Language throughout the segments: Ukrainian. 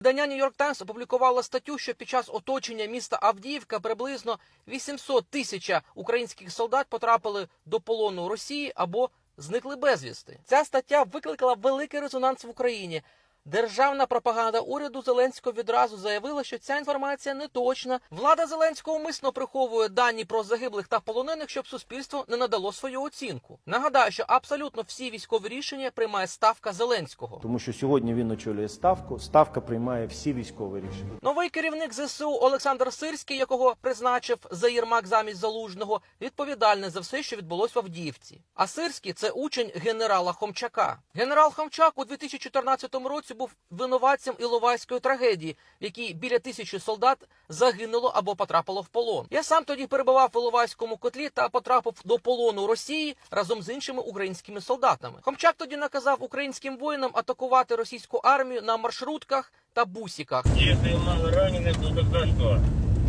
Видання Нью-Йорк Таймс опублікувало статтю, що під час оточення міста Авдіївка приблизно 800 тисяч українських солдат потрапили до полону Росії або зникли безвісти. Ця стаття викликала великий резонанс в Україні. Державна пропаганда уряду Зеленського відразу заявила, що ця інформація не точна. Влада Зеленського умисно приховує дані про загиблих та полонених, щоб суспільство не надало свою оцінку. Нагадаю, що абсолютно всі військові рішення приймає ставка Зеленського. Тому що сьогодні він очолює ставку. Ставка приймає всі військові рішення. Новий керівник ЗСУ Олександр Сирський, якого призначив за Єрмак замість залужного, відповідальний за все, що відбулось в Авдіївці. А Сирський це учень генерала Хомчака. Генерал Хомчак у 2014 році був винуватцем Іловайської трагедії, в якій біля тисячі солдат загинуло або потрапило в полон. Я сам тоді перебував в Іловайському котлі та потрапив до полону Росії разом з іншими українськими солдатами. Хомчак тоді наказав українським воїнам атакувати російську армію на маршрутках та бусиках. Если мало раненых, то тогда что?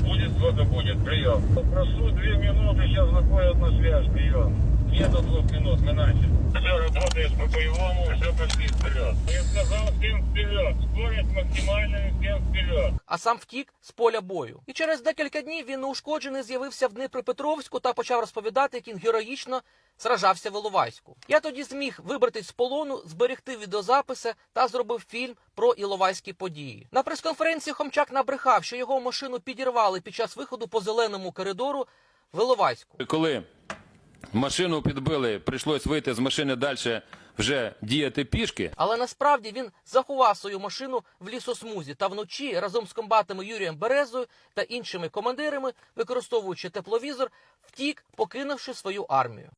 Будет сколько будет. Прием. Прошу две минуты, сейчас выходят на связь. Прием. Нету двух минут, мы начали. Все работает по боевому, все пошли вперед. Я сказал всем вперед. Скорость максимальная, всем вперед. а сам втік з поля бою. І через декілька днів він неушкоджений з'явився в Дніпропетровську та почав розповідати, як він героїчно сражався в Іловайську. Я тоді зміг вибратись з полону, зберегти відеозаписи та зробив фільм про іловайські події. На прес-конференції Хомчак набрехав, що його машину підірвали під час виходу по зеленому коридору в Іловайську. Коли машину підбили, прийшлось вийти з машини далі вже діяти пішки. Але насправді він заховав свою машину в лісосмузі та вночі разом з комбатами Юрієм Березою та іншими командирами, використовуючи тепловізор, втік, покинувши свою армію.